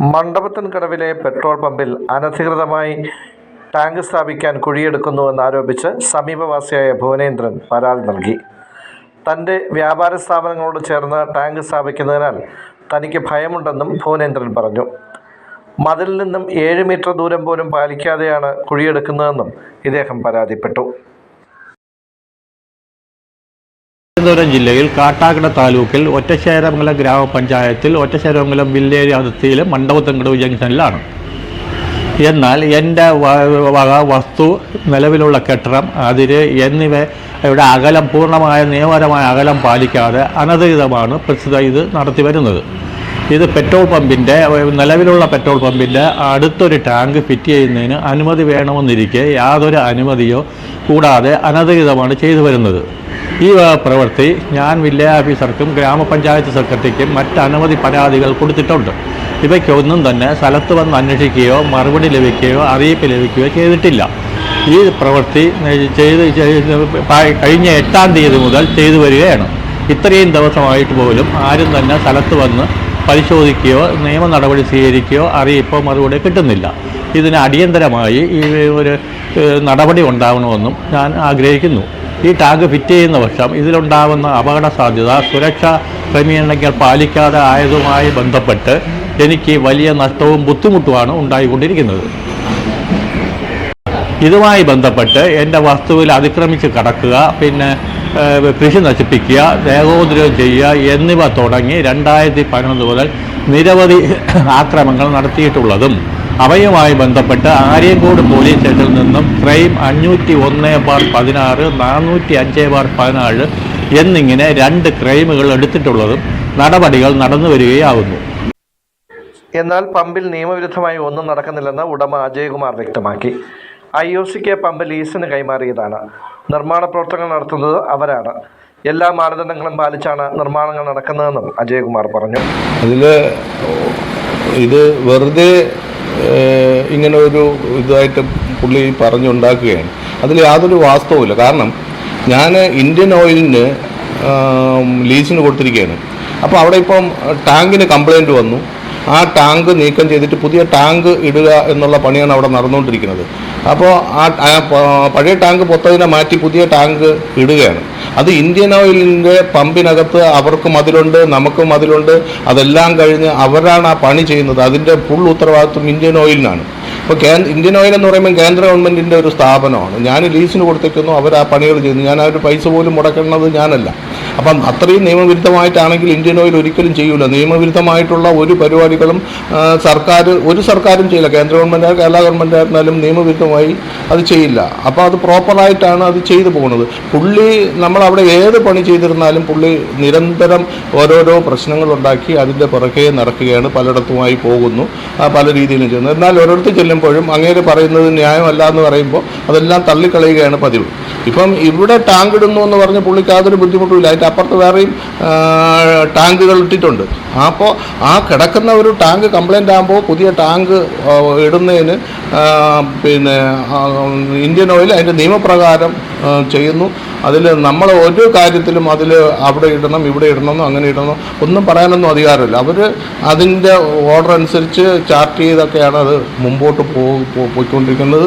മണ്ഡപത്തിൻകടവിലെ petrol പമ്പിൽ അനധികൃതമായി tank സ്ഥാപിക്കാൻ കുഴിയെടുക്കുന്നുവെന്നാരോപിച്ച് സമീപവാസിയായ ഭുവനേന്ദ്രൻ പരാതി നൽകി. തന്റെ വ്യാപാര സ്ഥാപനങ്ങളോട് ചേർന്ന് ടാങ്ക് സ്ഥാപിക്കുന്നതിനാൽ തനിക്ക് ഭയമുണ്ടെന്നും ഭുവനേന്ദ്രൻ പറഞ്ഞു. മതിലിൽ നിന്നും ഏഴ് മീറ്റർ ദൂരം പോലും പാലിക്കാതെയാണ് കുഴിയെടുക്കുന്നതെന്നും ഇദ്ദേഹം പരാതിപ്പെട്ടു. തിരുവനന്തപുരം ജില്ലയിൽ കാട്ടാക്കട താലൂക്കിൽ ഒറ്റശേരമംഗലം ഗ്രാമപഞ്ചായത്തിൽ ഒറ്റശേരമംഗലം വില്ലേജ് അതിർത്തിയിൽ മണ്ഡപത്തങ്കടവ് ജംഗ്ഷനിലാണ് എന്നാൽ എന്റെ വക വസ്തു നിലവിലുള്ള കെട്ടിടം അതിര് എന്നിവയുടെ അകലം പൂർണമായ നിയമപരമായ അകലം പാലിക്കാതെ അനധികൃതമാണ് പ്രസ്തുത ഇത് നടത്തി വരുന്നത്. ഇത് പെട്രോൾ പമ്പിന്റെ നിലവിലുള്ള പെട്രോൾ പമ്പിന്റെ അടുത്തൊരു ടാങ്ക് ഫിറ്റ് ചെയ്യുന്നതിന് അനുമതി വേണമെന്നിരിക്കെ യാതൊരു അനുമതിയോ കൂടാതെ അനധികൃതമാണ് ചെയ്തു വരുന്നത്. ഈ പ്രവൃത്തി ഞാൻ വില്ലേജ് ഓഫീസർക്കും ഗ്രാമപഞ്ചായത്ത് സെക്രട്ടറിക്കും മറ്റ് അനവധി പരാതികൾ കൊടുത്തിട്ടുണ്ട്. ഇവയ്ക്കൊന്നും തന്നെ സ്ഥലത്ത് വന്ന് അന്വേഷിക്കുകയോ മറുപടി ലഭിക്കുകയോ അറിയിപ്പ് ലഭിക്കുകയോ ചെയ്തിട്ടില്ല. ഈ പ്രവൃത്തി ചെയ്ത് കഴിഞ്ഞ എട്ടാം തീയതി മുതൽ ചെയ്തു വരികയാണ്. ഇത്രയും ദിവസമായിട്ട് പോലും ആരും തന്നെ സ്ഥലത്ത് വന്ന് പരിശോധിക്കുകയോ നിയമ നടപടി സ്വീകരിക്കുകയോ അറിയിപ്പോ മറുപടി കിട്ടുന്നില്ല. ഇതിന് അടിയന്തരമായി ഈ ഒരു നടപടി ഉണ്ടാവണമെന്നും ഞാൻ ആഗ്രഹിക്കുന്നു. ഈ ടാങ്ക് ഫിറ്റ് ചെയ്യുന്ന പക്ഷം ഇതിലുണ്ടാകുന്ന അപകട സാധ്യത സുരക്ഷാ ക്രമീകരണങ്ങൾ പാലിക്കാതെ ആയതുമായി ബന്ധപ്പെട്ട് എനിക്ക് വലിയ നഷ്ടവും ബുദ്ധിമുട്ടുമാണ് ഉണ്ടായിക്കൊണ്ടിരിക്കുന്നത്. ഇതുമായി ബന്ധപ്പെട്ട് എന്റെ വസ്തുവിൽ അതിക്രമിച്ച് കടക്കുക പിന്നെ കൃഷി നശിപ്പിക്കുക ദേഹോദ്രവം ചെയ്യുക എന്നിവ തുടങ്ങി രണ്ടായിരത്തി പതിനൊന്ന് മുതൽ നിരവധി ആക്രമങ്ങൾ നടത്തിയിട്ടുള്ളതും അവയുമായി ബന്ധപ്പെട്ട് ആര്യങ്കോട് പോലീസ് സ്റ്റേഷനിൽ നിന്നും ക്രൈം അഞ്ഞൂറ്റി ഒന്ന് ബാർ പതിനാറ് നാനൂറ്റി അഞ്ച് ബാർ പതിനാറ് എന്നിങ്ങനെ രണ്ട് ക്രൈമുകൾ എടുത്തിട്ടുള്ളതും നടപടികൾ നടന്നു വരികയാവുന്നു. എന്നാൽ പമ്പിൽ നിയമവിരുദ്ധമായി ഒന്നും നടക്കുന്നില്ലെന്ന് ഉടമ അജയകുമാർ വ്യക്തമാക്കി. ഐ ഒ സിക്ക് പമ്പ് ലീസിന് കൈമാറിയതാണ്. നിർമ്മാണ പ്രവർത്തനങ്ങൾ നടത്തുന്നത് അവരാണ്. എല്ലാ മാനദണ്ഡങ്ങളും പാലിച്ചാണ് നിർമ്മാണങ്ങൾ നടക്കുന്നതെന്നും അജയകുമാർ പറഞ്ഞു. അതിൽ ഇത് വെറുതെ ഇങ്ങനെ ഒരു ഇതായിട്ട് പുള്ളി പറഞ്ഞുണ്ടാക്കുകയാണ്. അതിൽ യാതൊരു വാസ്തവുമില്ല. കാരണം ഞാൻ ഇന്ത്യൻ ഓയിലിന് ലീസിന് കൊടുത്തിരിക്കുകയാണ്. അപ്പോൾ അവിടെ ഇപ്പം ടാങ്കിന് കംപ്ലൈന്റ് വന്നു. ആ ടാങ്ക് നീക്കം ചെയ്തിട്ട് പുതിയ ടാങ്ക് ഇടുക എന്നുള്ള പണിയാണ് അവിടെ നടന്നുകൊണ്ടിരിക്കുന്നത്. അപ്പോൾ ആ പഴയ ടാങ്ക് പൊത്തതിനെ മാറ്റി പുതിയ ടാങ്ക് ഇടുകയാണ്. അത് ഇന്ത്യൻ ഓയിലിന്റെ പമ്പിനകത്ത് അവർക്കും അതിലുണ്ട് നമുക്കും അതിലുണ്ട് അതെല്ലാം കഴിഞ്ഞ് അവരാണ് ആ പണി ചെയ്യുന്നത്. അതിന്റെ ഫുൾ ഉത്തരവാദിത്വം ഇന്ത്യൻ ഓയിലിനാണ്. ഇപ്പോൾ കേ ഇന്ത്യൻ ഓയിൽ എന്ന് പറയുമ്പോൾ കേന്ദ്ര ഗവൺമെന്റിന്റെ ഒരു സ്ഥാപനമാണ്. ഞാൻ ലീസിന് കൊടുത്തേക്കുന്നു അവർ ആ പണികൾ ചെയ്യുന്നു. ഞാൻ ആ ഒരു പൈസ പോലും മുടക്കുന്നത് ഞാനല്ല. അപ്പം അത്രയും നിയമവിരുദ്ധമായിട്ടാണെങ്കിൽ ഇന്ത്യൻ ഓയിൽ ഒരിക്കലും ചെയ്യൂല. നിയമവിരുദ്ധമായിട്ടുള്ള ഒരു പരിപാടികളും സർക്കാർ ഒരു സർക്കാരും ചെയ്യില്ല. കേന്ദ്ര ഗവൺമെന്റ് കേരള ഗവൺമെന്റ് ആയിരുന്നാലും നിയമവിരുദ്ധമായി അത് ചെയ്യില്ല. അപ്പോൾ അത് പ്രോപ്പറായിട്ടാണ് അത് ചെയ്തു പോകുന്നത്. പുള്ളി നമ്മൾ അവിടെ ഏത് പണി ചെയ്തിരുന്നാലും പുള്ളി നിരന്തരം ഓരോരോ പ്രശ്നങ്ങളുണ്ടാക്കി അതിന്റെ പുറകെ നടക്കുകയാണ് പലയിടത്തുമായി പോകുന്നു പല രീതിയിലും ചെയ്യുന്നു. എന്നാൽ ഓരോരുത്തർ ചെല്ലുമ്പോഴും അങ്ങേര് പറയുന്നത് ന്യായമല്ല എന്ന് പറയുമ്പോൾ അതെല്ലാം തള്ളിക്കളയുകയാണ് പതിവ്. ഇപ്പം ഇവിടെ ടാങ്ക് ഇടുന്നു എന്ന് പറഞ്ഞ് പുള്ളിക്ക് യാതൊരു ബുദ്ധിമുട്ടുമില്ല. അതിന്റെ അപ്പുറത്ത് വേറെയും ടാങ്കുകൾ ഇട്ടിട്ടുണ്ട്. അപ്പോൾ ആ കിടക്കുന്ന ഒരു ടാങ്ക് കംപ്ലൈന്റ് ആകുമ്പോൾ പുതിയ ടാങ്ക് ഇടുന്നതിന് പിന്നെ ഇന്ത്യൻ ഓയിൽ അതിന്റെ നിയമപ്രകാരം ചെയ്യുന്നു. അതിൽ നമ്മൾ ഒരു കാര്യത്തിലും അതിൽ അവിടെ ഇടണം ഇവിടെ ഇടണമെന്നോ അങ്ങനെ ഇടണമെന്നോ ഒന്നും പറയാനൊന്നും അധികാരമില്ല. അവർ അതിന്റെ ഓർഡർ അനുസരിച്ച് ചാർട്ട് ചെയ്തൊക്കെയാണ് അത് മുമ്പോട്ട് പോയിക്കൊണ്ടിരിക്കുന്നത്.